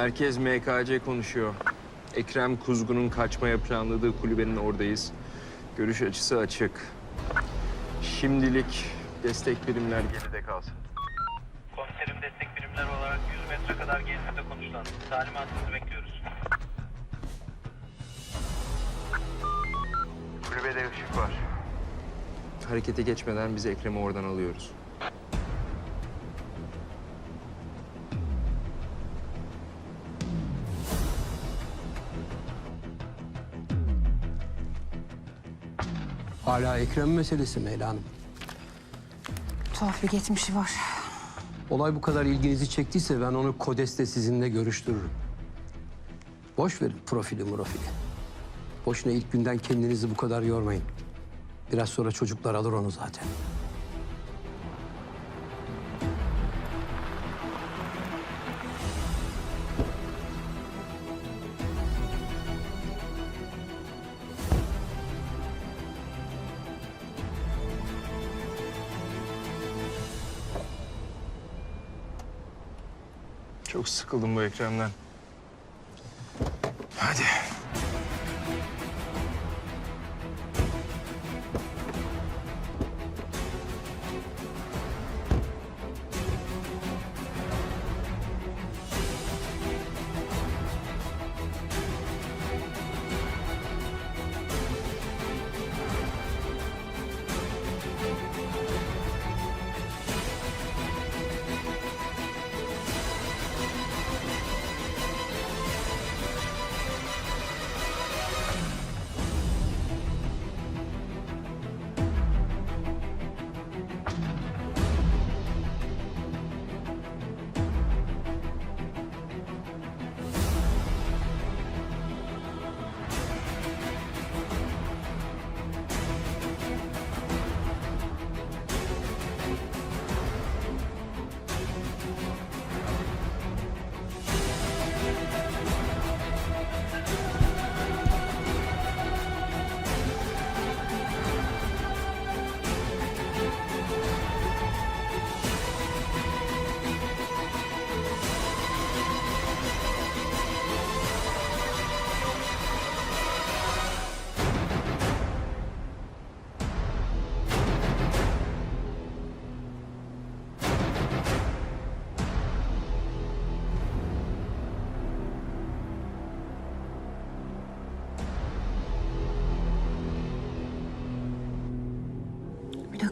Merkez MKC konuşuyor. Ekrem Kuzgun'un kaçmaya planladığı kulübenin oradayız. Görüş açısı açık. Şimdilik destek birimler geride kalsın. Komiserim destek birimleri olarak 100 metre kadar gerisinde konuşulan. Talimatınızı bekliyoruz. Kulübede ışık var. Harekete geçmeden biz Ekrem'i oradan alıyoruz. Hala Ekrem meselesi Ela Hanım? Tuhaf bir geçmişi var. Olay bu kadar ilginizi çektiyse ben onu Kodes'te sizinle görüştürürüm. Boş verin profili murafili. Boşuna ilk günden kendinizi bu kadar yormayın. Biraz sonra çocuklar alır onu zaten. Çok sıkıldım bu Ekrem'den.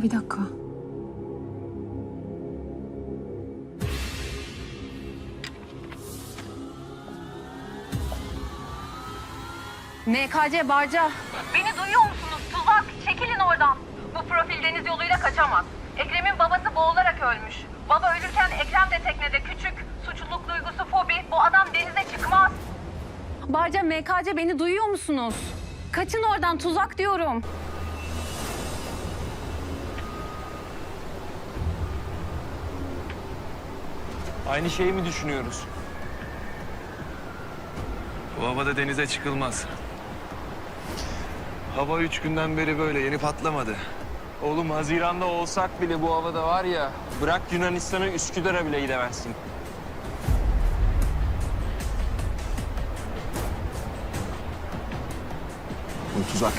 Dakika, bir dakika. MKC Barca. Beni duyuyor musunuz? Tuzak. Çekilin oradan. Bu profil deniz yoluyla kaçamaz. Ekrem'in babası boğularak ölmüş. Baba ölürken Ekrem de teknede küçük. Suçluluk duygusu fobi. Bu adam denize çıkmaz. Barca MKC beni duyuyor musunuz? Kaçın oradan tuzak diyorum. Aynı şeyi mi düşünüyoruz? Bu havada denize çıkılmaz. Hava üç günden beri böyle yeni patlamadı. Oğlum Haziran'da olsak bile bu havada var ya... ...bırak Yunanistan'a Üsküdar'a bile gidemezsin. Bu tuzak.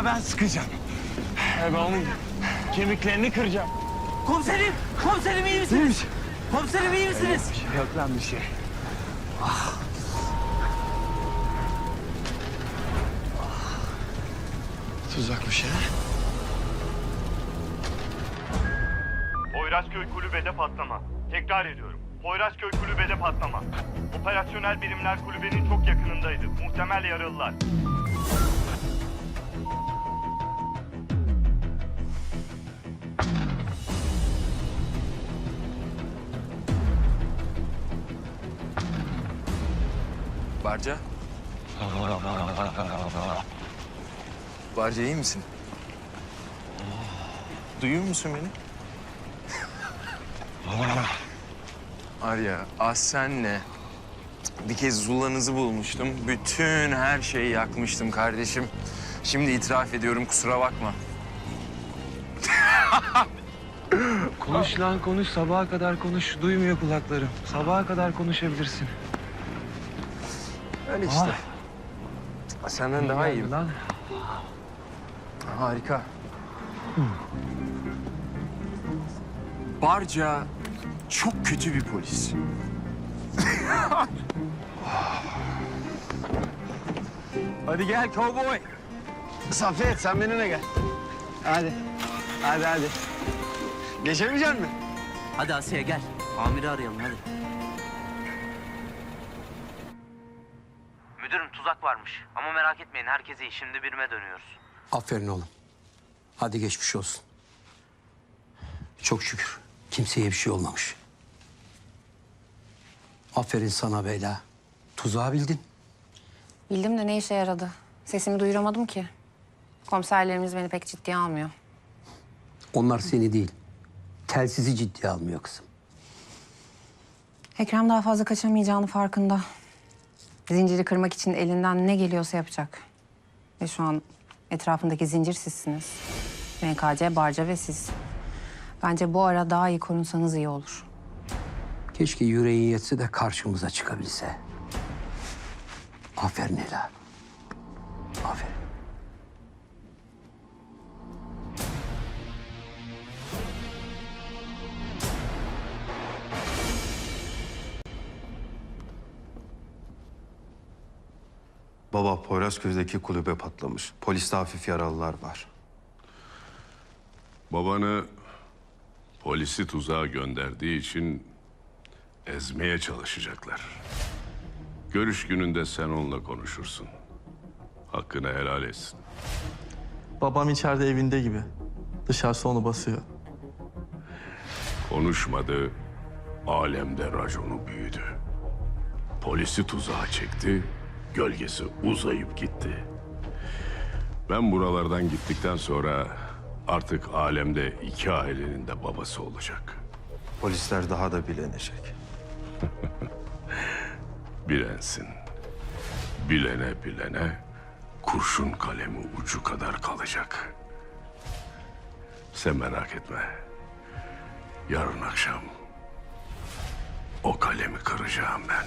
Kafasına ben sıkacağım. Ben onun kemiklerini kıracağım. Komiserim! Komiserim iyi misiniz? Komiserim iyi misiniz? Yok lan bir şey. Tuzakmış ha. Poyrazköy kulübede patlama. Tekrar ediyorum. Poyrazköy kulübede patlama. Operasyonel birimler kulübenin çok yakınındaydı. Muhtemel yaralılar. Barca? Barca iyi misin? Duyuyor musun beni? Arya, az senle bir kez Zula'nızı bulmuştum. Bütün her şeyi yakmıştım kardeşim. Şimdi itiraf ediyorum kusura bakma. Konuş lan konuş sabaha kadar konuş. Duymuyor kulaklarım. Sabaha kadar konuşabilirsin. Öyle işte. Senden daha iyi. Lan. Harika. Barca çok kötü bir polis. Hadi gel kovboy. Safet sen benimle gel. Hadi. Hadi hadi. Geçemeyecek misin? Hadi Asiye gel. Amiri arayalım hadi. Tuzak varmış. Ama merak etmeyin herkes iyi. Şimdi birime dönüyoruz. Aferin oğlum. Hadi geçmiş olsun. Çok şükür kimseye bir şey olmamış. Aferin sana Beyla. Tuzağı bildin. Bildim de ne işe yaradı? Sesimi duyuramadım ki. Komiserlerimiz beni pek ciddiye almıyor. Onlar seni değil, telsizi ciddiye almıyor kızım. Ekrem daha fazla kaçamayacağını farkında. Zinciri kırmak için elinden ne geliyorsa yapacak. Ve şu an etrafındaki zincir sizsiniz. MKC, Barca ve siz. Bence bu ara daha iyi korunsanız iyi olur. Keşke yüreğin yetse de karşımıza çıkabilse. Aferin Ela. Baba Poyrazköy'deki kulübe patlamış. Poliste hafif yaralılar var. Babanı polisi tuzağa gönderdiği için ezmeye çalışacaklar. Görüş gününde sen onunla konuşursun. Hakkını helal etsin. Babam içeride evinde gibi. Dışarısı onu basıyor. Konuşmadı, alemde raconu büyüdü. Polisi tuzağa çekti, gölgesi uzayıp gitti. Ben buralardan gittikten sonra artık alemde iki ailenin de babası olacak. Polisler daha da bilenecek. Bilensin. Bilene bilene kurşun kalemi ucu kadar kalacak. Sen merak etme. Yarın akşam o kalemi kıracağım ben.